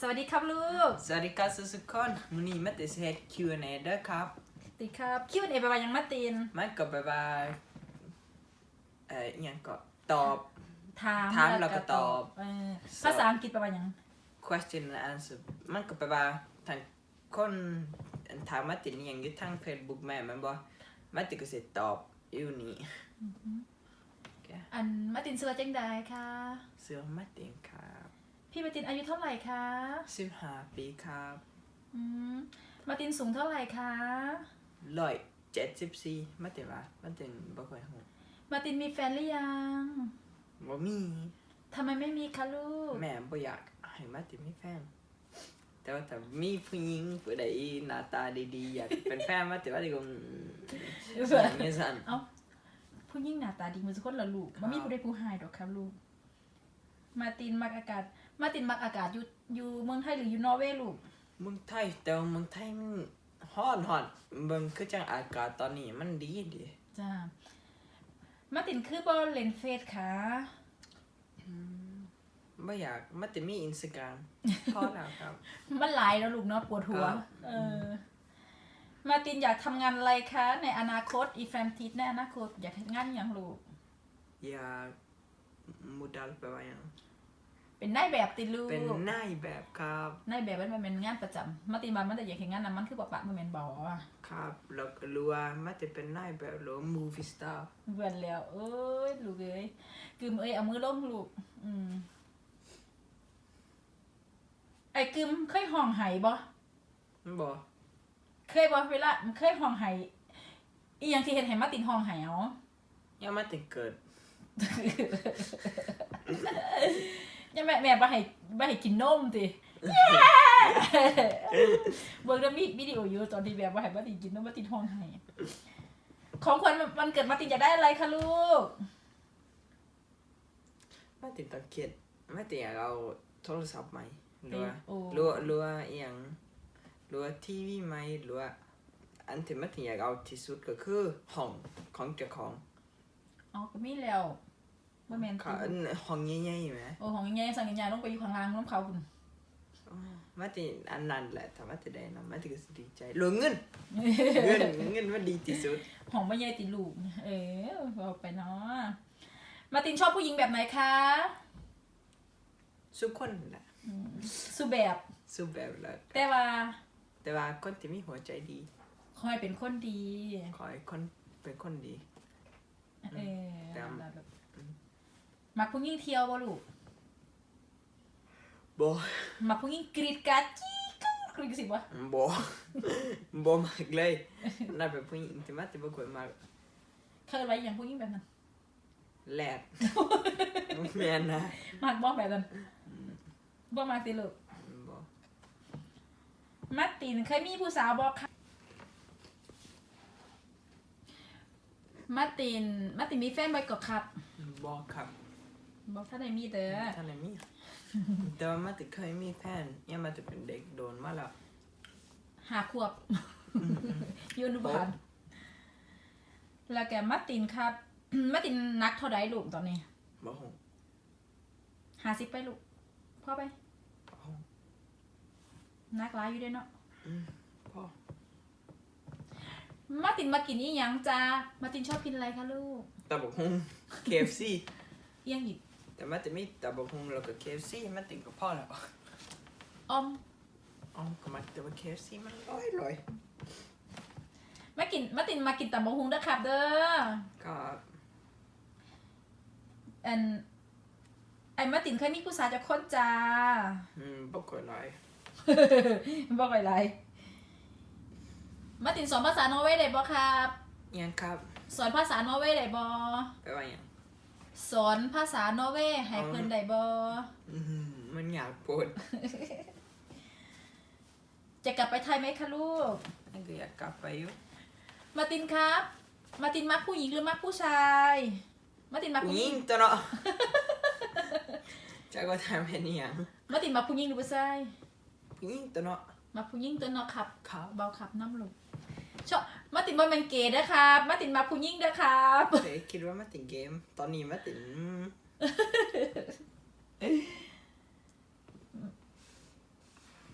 สวัสดีครับลูก สวัสดีครับทุกคนมื้อนี้มาติดเฮ็ด Q&A เด้อครับ ติครับคิวเอไปว่ายังมาตีนมันก็แบบว่าเอ่ออหยังก็ตอบ ถามถามแล้วก็ตอบเออภาษาอังกฤษแปลว่าหยัง question and answer มันก็แปลว่าทางคนถามมาติดอหยังอยู่ทาง Facebook แม่แม่นบ่มาติดก็สิตอบอยู่นี่อันมาตินเสือจังใดคะเสื้อมาติดครับ พี่มาตินอายุเท่าไหร่คะ15ปีครับอืมมาตินสูงเท่าไหร่คะ174มาติดว่ามาติดบ่ค่อยฮู้มาตินมีแฟนหรือยังบ่มีทำไมไม่มีคะลูก แม่บ่อยากให้มาติดมีแฟนแต่ว่าถ้ามีผู้หญิงผู้ใดหน้าตาดีๆอยากเป็นแฟนมาติดว่าดิกงอย่างนี้สั่นเอ้าผู้ยิ่งหน้าตาดีเหมือนสุคนละลูกครับมันมีผู้ใดผู้หายดอกครับลูก มาตินมักอากาศ มาตินมักอากาศอยู่อยู่เมืองไทยหรืออยู่นอร์เวย์ลูกเมืองไทยแต่ว่าเมืองไทยมันฮ้อนฮ้อนเบิ่งคือจังอากาศตอนนี้มันดีดีจ้ามาตินคือบอลเลนเฟสค่ะบ่อยากมาติดมี Instagram พอแล้วครับ มันหลายแล้วลูกเนาะปวดหัวครับเออ มาตินอยากทำงานอะไรคะ ในอนาคตอีแฟมทิสในอนาคต อยากทำงานอย่างลูก อยากมุดัลไปว่าหยัง เป็นนายแบบติลูกเป็นนายแบบครับนายแบบมันเป็นงานประจำมาตินมามันแต่อยากเห็นงานนั้นมันคือปะปะมันเป็นบอครับแล้วก็รู้ว่ามาติเป็นนายแบบหรือ movie star เบื่อแล้ว เอ้ยลูกเอ้ยกึมเอ้ยเอามือลงลูกอืมไอ้กึมเคยห้องไห้บ่มันบ่เคยบ่เวลาเคยห้องไห้อีหยังที่เฮ็ดให้มาตินห้องไห้เอายังมาติเกิด ยังแม่แม่บ่ให้บ่ให้กินนมติเบิ่งแล้วมีวิดีโออยู่ตอนที่แบบบ่ให้มาตินกินนมมาตินห้องไห้ของขวัญวันเกิดมาตินจะได้อะไรคะลูกมาติต้องเขียนมาติอยากเอาโทรศัพท์ใหม่หรือว่าโอ้หรือว่าหรือว่าอหยังหรือว่าทีวีใหม่หรือว่าอันที่มาติอยากเอาที่สุดก็คือห้องของเจ้าของอ๋อก็มีแล้ว บ่แม่นค่ะติอันห้องใหญ่ๆไหมโอ้ของใหญ่สั่งใหญ่ๆลงไปอยู่ข้างล่างน้ำเขาพุ่นมาติอันนั้นแหละถ้ามาติได้นะมาติก็สิดีใจเหลือเงินเงินเงินมันดีที่สุดของบ่ใหญ่ติลูก เออเอาไปเนาะมาตินชอบผู้หญิงแบบไหนคะทุกคนแหละสุแบบสู้แบบละแต่ว่าแต่ว่าคนที่มีหัวใจดีคอยเป็นคนดี ขอให้คนเป็นคนดี เออแต่แบบ มักผู้หญิงเที่ยวบ่ลูกบ่มักผู้หญิงกรีดกราดจี้กึ้งกรีดสิบ่บ่บ่มากเลยน่าเป็นผู้หญิงที่มาติบ่ค่อยมากเคยไว้อย่างผู้หญิงแบบนั้นแลดแม่นนะมักบ่แบบนั้นบ่มักติลูกบ่มาตินเคยมีผู้สาวบ่คะมาตินมาตินมีแฟนบ่ก็ครับบ่ครับ บ่ถ้าได้มีเด้อท่านไหนมี แต่ว่ามาติเคยมีแฟนยังมาติเป็นเด็กโดนมาแล้วหาขวบอยูอนุบาลแล้วแกมาตินครับมาตินนักเท่าไดลูกตอนนี้บ่ฮู้หาสิบไปลูกพ่อไปบ่ฮู้นักร้ายอยู่ด้วยเนาะพ่อมาตินมากินอีหยังจ้ามาตินชอบกินอะไรคะลูกตาบกฮุง KFC อีหยังอีก แต่มาติมีตาบกฮุงแล้วก็ KFC มาติก็พอแล้วออมอ๋อก็มาแต่ว่า KFC มันอร่อยอร่อยมากินมาตินมากินตับบะฮุงเด้อครับเด้อก็อันไอ้มาตินเคยมีผู้สาวจะคนจ้าอืมบ่ค่อยหลายบอกอะไรมาตินสอนภาษานอร์เวย์ได้บ่ครับอิหยังครับ สอนภาษานอร์เวย์ได้บ่แปลว่าหยัง สอนภาษานอร์เวย์ให้เพิ่นได้บ่อืมมันอยากปวดจะกลับไปไทยไหมคะลูกนั่นก็อยากกลับไปอยู่ มาตินครับ มาตินมักผู้หญิงหรือมักผู้ชาย มาตินมักผู้ผู้หหญิญิงงตัวเนาะจักว่าทำเป็นอิหยังมาตินมักผู้หญิงหรือผู้ชาย ผู้หญิงตัวเนาะมักผู้หญิงตัวเนาะครับครับ เบาครับน้ำลูก ชอบมาตินบ่แม่นเกย์เด้อครับมาตินมักผู้หญิงเด้อครับเฮ้ยคิดว่ามาติดเกม ตอนนี้มาติด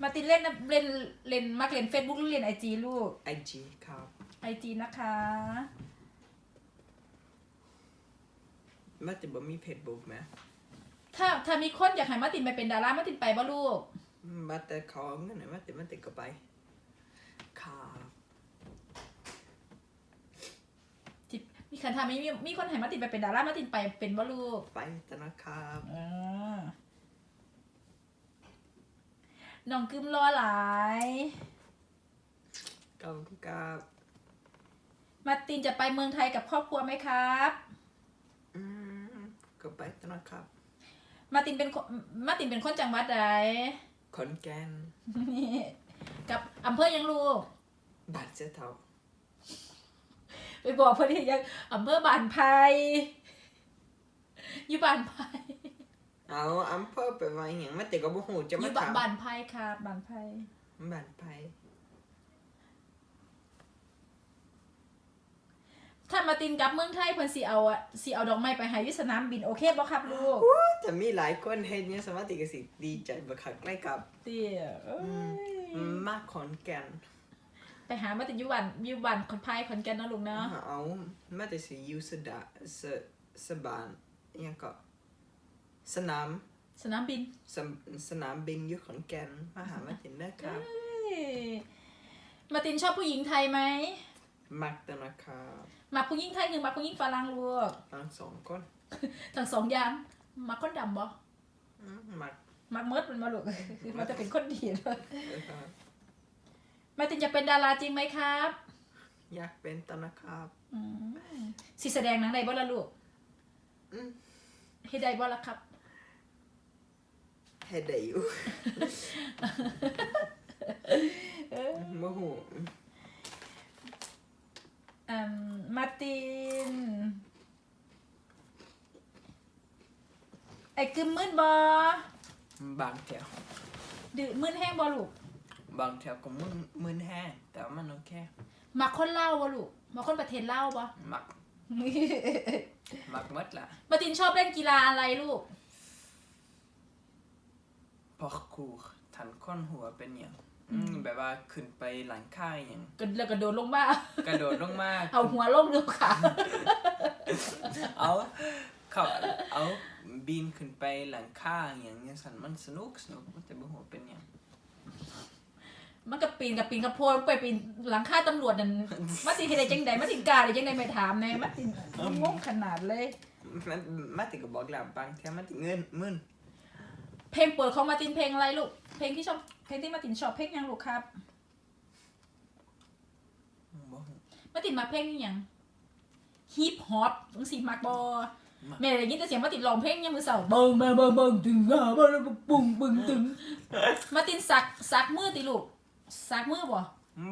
มาตินเล่นนะเล่นเล่นมักเล่นเฟซบุ๊กหรือเล่นไอจีลูกไอจีครับไอจีนะคะมาติบ่มีเพจบุ๊กไหมถ้าถ้ามีคนอยากให้มาตินไปเป็นดารามาตินไปบ่ลูกมาแต่เขาเอาเงินไหนมาติมาติก็ไปครับ ที่มีคันทามีมีมีคนให้มาตินไปเป็นดารามาตินไปเป็นบ่ลูกไปแต่นะครับอ่าน้องกึมรอหลาย ขอบคุณครับมาตินจะไปเมืองไทยกับครอบครัวไหมครับ อืมก็ไปแต่นะครับมาตินเป็นคนมาตินเป็นคนจังหวัดใดขอนแก่นกับอำเภอยังลูกบัตรเจ้าเท่า ไปบอกเพื่อนที่ยังอำเภอบานไพยอยู่บานไพยเอาอำเภอไปไว้อย่างมาติก็บ่ฮู้จะอมายู่บาถามบานไพยครับบานไพยบ้านไผถ้ามาตินกลับเมืองไทยเพิ่นสิเอาอะสิเอาดอกไม้ไปให้อยุสนามบินโอเคบ่ครับลูกแต่มีหลายคนเฮ็ดเนี่ยสมาติก็สิดีใจบักคักใกล้กับเตี้ยเอ้ยมาขอนแก่น ไปหามาตินอยู่บ้านอยู่บ้านคนไพยขอนแก่นเนาะลูกเนาะเอามาแต่สิอยู่สดาสสบานอิหยังก็สนามสนามบินสมสนามบินอยู่ขอนแก่นมาหามาตินได้ครับเอ้ยมาตินชอบผู้หญิงไทยไหมมักแต่นะครับมักผู้หญิงไทยหรือมักผู้หญิงฝรั่งลูกทั้งสองคนทั้งสองอย่างมักคนดำบ่อืมมักมักเมิดมันมาลูกมันจะเป็นคนดีเลย เด้อครับมาตินจะเป็นดาราจริงไหมครับอยากเป็นตอนนะครับอืมสิแสดงหนังใดบ่ละลูกอืมเฮ็ดได้บ่ละครับเฮ็ดได้อยู่บ่ฮู้อืมมาร์ติน ไอ้กึมมืดบอบางแถวดื้อมืดแห้งบอลูก บางแถวก็มึนมึนแห้งแต่ว่ามันโอเคมาคนเล่าวบอลูกมาคนประเทศเล่าวบอมักมักหมดล่ะมาตินชอบเล่นกีฬาอะไรลูก พอครูทันค้นหัวเป็นอย่างอืมแบบว่าขึ้นไปหลังค่ายอย่างก็แล้วก็โดดลงมากระโดดลงมาเอาหัวลงเรือขาเอาเขาเอาบินขึ้นไปหลังค่าอย่างเงี้ยสันมันสนุกสนุกแต่บ่หัวเป็นอย่าง มันก็ปีนกับปีนกับโพนไปปีนหลังคาตำรวจนั่นมาตินเฮ็ดได้จังใดมาตินกล้าได้จังใดไม่ถามแน่มาตินงงขนาดเลย มันมาติก็บอกแล้วบางเทีมันติเงินมึนเพลงเปิดของมาตินเพลงอะไรลูก เพลงที่ชอบ เพลงที่มาตินชอบเพลงหยังลูกครับบ่ฮู้มาตินมาเพลงนี่หยังฮิปฮอปจังสิมักบ่แม่ได้ยินแต่เสียงมาตินร้องเพลงยามมื้อเช้าเบิ่งเบิ่งเบิ่งเบิ่งตึงอะเบิ่งปุ้งปึ้งตึงมาตินสักสักมือติลูก สักมือบ่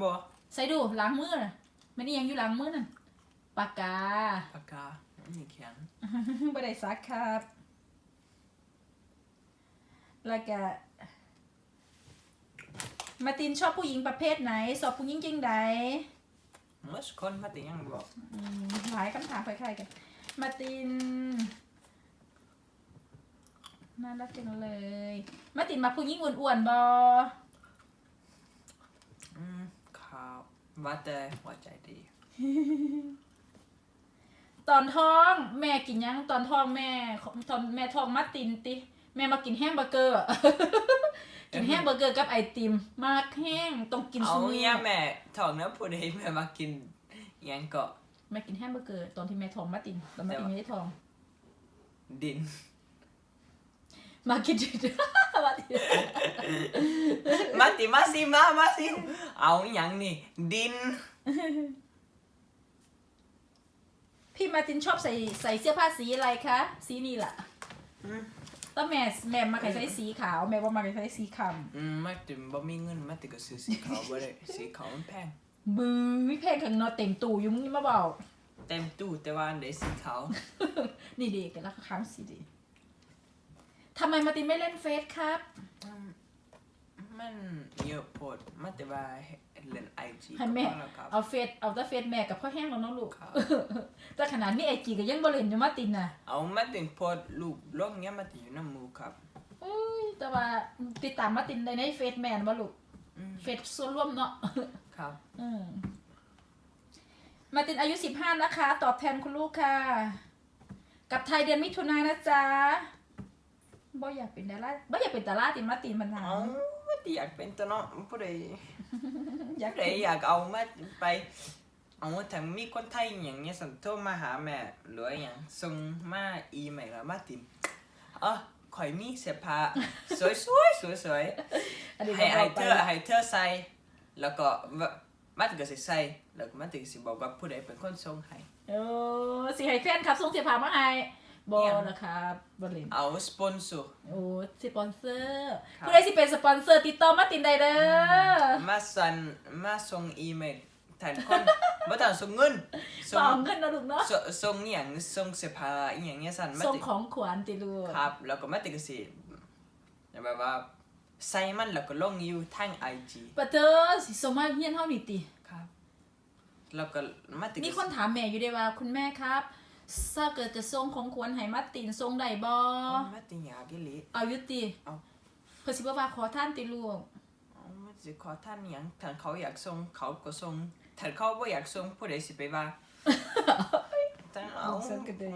บ่ใส่ดูล้างมือน่ะมันนี่ยังอยู่ล้างมือนั่นปากกา ปากกานี่แข็งบ่ได้ซักครับแล้วก็มาตินชอบผู้หญิงประเภทไหน สอบผู้หญิงจริงใดเมื่อคนมาติยังบอกอืมหลายคำถามคล้ายๆกัน มาตินน่ารักจังเลย มาตินมาผู้หญิงอ้วนๆบออืมข่า วว่าแต่หัวใจดี ตอนท้องแม่กินยังตอนท้องแม่ตอนแม่ท้องมาตินติ แม่มากินแฮมเบอร์เกอร์ กินแฮมเบอร์เกอร์กับไอติม มากแห้งต้องกินเอาซุมื้เนี่ยแม่ถองนะพูดให้แม่มากินอิหยังก็แม่กินแฮมเบอร์เกอร์ตอนที่แม่ท้องมาตินตอนมาตินไม่ได้ท้องดิน มากิน มาตินมาติมาสิมามาสิเอาอหย่างนี่ดิน พี่มาตินชอบใส่ใส่เสื้อผ้าสีอะไรคะ สีนี่แหละอืม ต้องแม่แม่มาใส่สีขาว แม่ว่ามาใส่สีคอืมมาติบ่มีเงินมาติก็ซื้อสีขาวบ่ได้สีขาวมันแพงำบื้อแพงข้างนอกเต็มตู้อยุ่มึงมาบอก เต็มตู้แต่ว่าอันใดสีขาว นี่ดีกันแล้วค้างสีดี ทำไมมาตินไม่เล่นเฟซครับ อืมมันเยอะโพดมาแต่ว่าเล่นไอจีให้แม่ แล้วครับ เอาเฟซเอาแต่เฟซแม่กับพ่อแห้งแล้วเน้องลูก ครับ แต่ขนาดนี้ไอจีก็ยังบ่เล่นอยู่มาตินน่ะเอามาติโพดรูปลงเนี้ยมาติอยู่น้ำหมูครับเอ้ยแต่ว่าติดตามมาตินได้ในเฟซแมนบ่ลูกอืมเฟซส่วนร่วมเนาะ ครับอืมมาตินอายุสิบห้านะคะ ตอบแทนคุณลูกค่ะกับไทยเดือนมิถุนายนนะจ๊ะบ่ อยากเป็นดาราบ่อยากเป็นดาราตินมาตินมันหนาเอาไม่ได้อยากเป็นตัวเนาะผู้ใดอยากผู้ใดอยากเอามาไปเอาถ้ามีคนไทยอย่างเงี้ยสันโทรมาหาแม่หรือว่าอย่างส่งมาอีเมลแล้วมาติมเออข่อยมีเสื้อผ้าสวยสวยสวยสวยๆ อันนี้ให้ก็ให้บอกไปเธอให้เธอใส่แล้วก็ว่ามันก็สิใส่แล้วก็มันก็สิบอกว่าผู้ใดเป็นคนส่งให้ เออสิให้แฟนครับส่งเสียผ้ามาให้ บอเนี่ยนะครับบรินเอาสปอนเซอร์ โอ้สปอนเซอร์ครับ ผู้ใดสิเป็นสปอนเซอร์ติดต่อมาตินได้เด้อมาสั่นมาส่งอีเมลแทนคนบ่ต้องส่งเงินสองเงินนะลูกเนาะส่งส่งอหย่างส่งเสื้อผ้าอหย่างเงี้ยสั่นมาส่งติของขวัญติลูกครับ แล้วก็มาติก็สิแบบว่าใส่มันแล้วก็ลงอยู่ทาง IG ปะเธอสิสมมาเฮียนเฮานี่ติ ครับ แล้วก็มาติก็มีคนถามแม่อยู่เด้ว่าคุณแม่ครับ ถ้าเกิดจะส่งของขวัญให้มาตินส่งได้บ่อ๋อมาติอยากอีหลี เอาอยู่ติเอา เพิ่นสิบ่ว่าขอท่านติลูกอ๋อมันสิขอท่านอหย่างถ้าเขาอยากส่งเขาก็ส่งถ้าเขาบ่อยากส่งผู้ใดสิไปว่าแต่เอาฉันก็ได้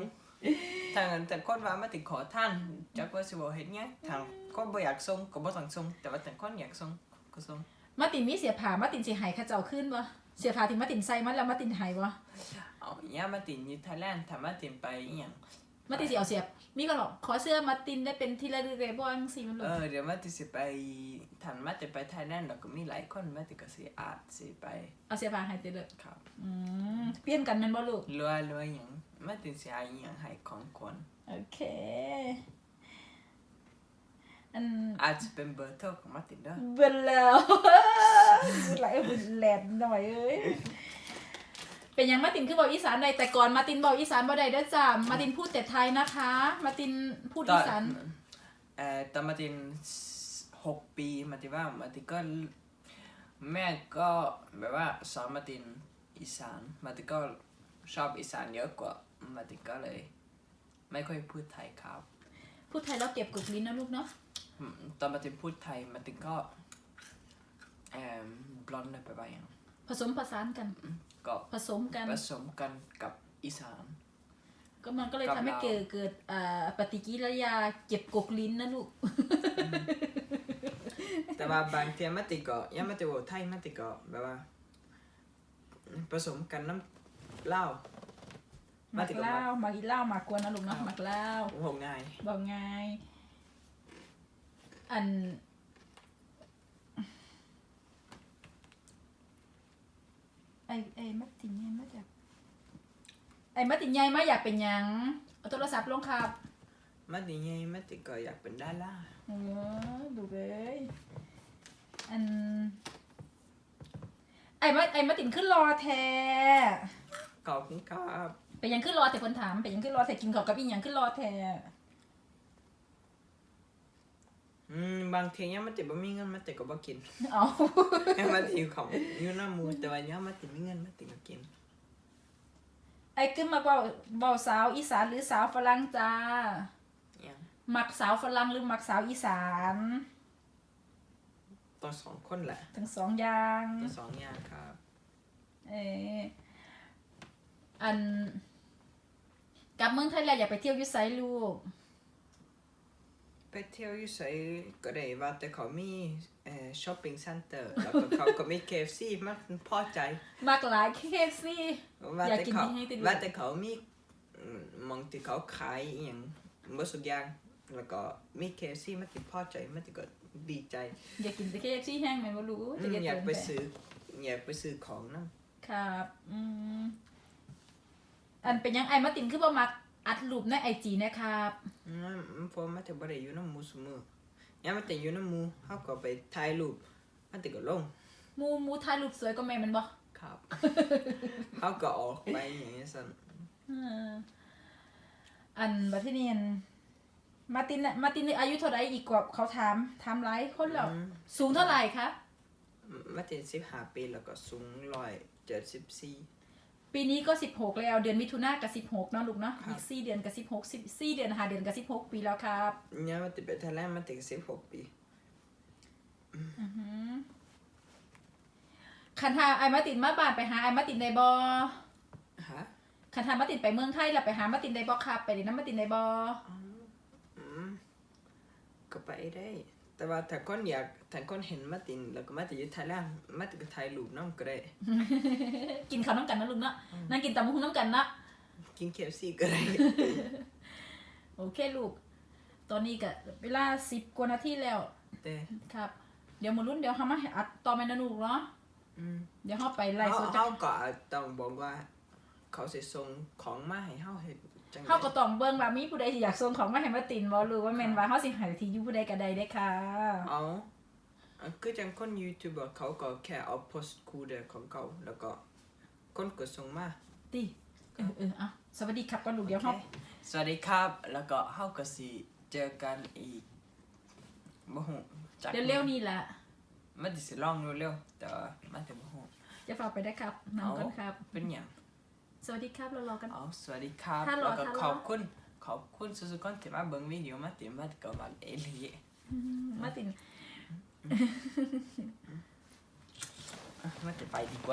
ถ้าแต่คนว่ามาติขอท่านจักว่าสิบ่เฮ็ดหยังถ้าคนบ่อยากส่งก็บ่ต้องส่งแต่ว่าแต่คนอยากส่งก็ส่งมาตินมีเสียผ้ามาตินสิให้เขาเจ้าขึ้นบ่เสียผ้าที่มาตินใส่มันแล้วมาตินให้บ่ เอาอย่ามาติอยู่ไทยแลนด์ถ้ามาติไปอหยังมาตินสิเอาเสียบ มีคนบอกขอเสื้อมาตินได้เป็นที่ระลึกเลยบ่จังซี่มันลูเอกอเดี๋ยวมาติสิไปทันมาติไปไทยแลนด์แล้วก็มีหลายคนมาติก็สิอาจสิไปเอาเสียผ้าให้ติเลยครับอืมเปลี่ยนกันแม่นบ่ลูกรวยรวยหยังมาติสิหาอหยังให้ของคนโอเค อันอาจจะเป็นเบอร์โทรของมาติเด้อเบิ่นแล้วไหลบุญแหลนหน่อยเอ้ย เป็นหยังมาตินคือบอกอีสานได้แต่ก่อนมาตินบอกอีสานบ่ได้เด้อจ้ามาตินพูดแต่ไทยนะคะ มาตินพูดตอีอนสาน เอ่อตอนมาตินหกปีมาติว่ามาติก็แม่ก็แบบว่าสอนมาตินอีสานมาติก็ชอบอีสานเยอะกว่ามาติก็เลย ไม่ค่อยพูดไทยครับ พูดไทยแล้วเก็บกดลิ้นนะลูกเนาะอืมตอนมาตินพูดไทยมาตินก็เอ่อบลอนด์ไปบ้างอย่างผสมผสานกัน ก็ผสมกันผสมกันกับอีสาน ก็มันก็เลยกับทำให้เราเกิดเกิดอ่าปฏิกิริยาเก็บกกลิ้นนะลูก แต่ว่าบางเทีมาติก็ยังมาติว่าไทยมาติก็แบบว่า ผสมกันน้ำเหล้าหมักติก็เหล้าหมักอีเหล้าหมักกวนนะลูกเนาะหมักเหล้าโอ้โหง่ายบอกไงอัน ไอไอมัดตินไงมาจากไอมัดตินไงมาอยากเป็นหยังเอาโทรศัพท์ลงครับมาติไงมาติก็อยากเป็นดาราเออดูเลยอันไอมัดไอมัดตินขึ้นรอแท้ขอบคุณครับ เป็นหยังขึ้นรอแต่คนถามเป็นหยังขึ้นรอแต่กินข้าวกับอีหยังขึ้นรอแท้ อืมบางทียังมาติบ่มีเงินมาติก็บ่กินเอายังมาติของอยู่น้ำหมูแต่ว่ายังมาติมีเงินมาติก็กิน ไอ้ขึ้นมาเบาเบาสาวอีสานหรือสาวฝรั่งจ้ายังมักสาวฝรั่งหรือมักสาวอีสานต้องสองคนแหละทั้งสองอย่างต้องสองอย่างครับเอออัน กลับเมืองไทยแล้วอยากไปเที่ยวอยุไซลูก ไปเที่ยวอยู่ไสก็ได้ว่าแต่เขามีเอ่อช้อปปิ้งเซ็นเตอร์แล้วก็เขาก็มี KFC มันพอใจมักหลายเคฟซี่ ว่าอยากแต่กินเขาที่ให้ติดว่าแต่เขามีอืมมองที่เขาขายอหย่างเมื่อสุดอย่างแล้วก็มีเคฟซีมันติดพอใจมันติก็ดีใจอยากกินแต่เคฟซี่แห้งไหมว่ารู้อืจะมเก็บอยากไปเงินซื้ออยากไปซื้อของนั่นครับ อืมอันเป็นยังไอมาตินคือบ่มัก อัดรูปในไอจีนะครับอืมเพราะมันจะบ่ได้อยู่น้ำหมูเสมอยังมันจะอยู่น้ำหมูเขาก็ไปถ่ายรูปมันติก็ลงหมูหมูถ่ายรูปสวยก็แม่นแมันบ่ครับเขาก็ออกไปอย่างนี้สั่นอืมอันบัดที่นี่อันมาร์ตินน่ะมาร์ตินนี่อายุเท่าไหร่อีกกว่าเขาถามถามหลายคนแล้วอืมสูงเท่าไหร่คะมันติสิบห้าปีแล้วก็สูงร้อยเจ็ดสิบสี่ ปีนี้ก็สิบหกแล้วเดือนมิถุนากับสิบหกเนาะลูกเนาะอีกสี่เดือนกับสิบหกสิบสี่เดือนหาเดือนกับสิบหกปีแล้วครับเนี่ยมาติดไปไทยแลนด์มาถึงสิบหกปีคันทาไอมาตินมาบ้านไปหาไอมาตินไดบอฮะคันทามาตินไปเมืองไทยแล้วไปหามาตินไดบอครับ ไปเดินน้ำมาตินไดบออืมก็ไปได้ แต่ว่าถ้าคนอยากถ้าคนเห็นมาตินแล้วก็มาติดอยู่ไทยแลนด์มาติดกับไทยลูกน้องก็ได้กินข้าวน้ำกันนะลุงเนาะนั่งกินตำมะฮุ่งน้ำกันเนาะกินเคฟซีก็ได้โอเคลูก ตอนนี้ก็เวลาสิบกว่านาทีแล้วแต่ครับ เดี๋ยวมารุ่นเดี๋ยวเขามาให้อัดต่อไปนะลูกเนาะอืมเดี๋ยวเขาไปไล่เขาโซจัเขาก็ต้องบอกว่า เขาจะส่งของมาให้เฮาเฮ็ด จังใดเขาก็ต้องเบิ่งว่ามีผู้ใดที่อยากส่งของมาให้มาตินบ่หรือว่าแม่นว่าเขาสิให้ที่อยู่ผู้ใดก็ได้เด้อค่ะ เอาอะคือจังคนยูทูบเบอร์เขาก็แค่เอาโพสต์คูเดของเขาแล้วก็คนก็ส่งมา ติเออเอออะสวัสดีครับก่อนลูกเดี๋ยวเขาสวัสดีครับ แล้วก็เฮาก็สิเจอกันอีกบ่ฮู้จักเร็วๆนี่แหละมันสิลองเร็วๆแต่ว่ามันจะบ่ฮู้จะฝากไปได้ครับน้ำกันครับ เป็นหยัง สวัสดีครับเรารอกันเอาสวัสดีครับฮัลโหลแล้วก็ฮัลโหล ขอบคุณขอบคุณสุดๆคนที่มาเบิ่งวิดีโอมาติมาก็มาเอหลีมาตินอะมาติไปดีกว่า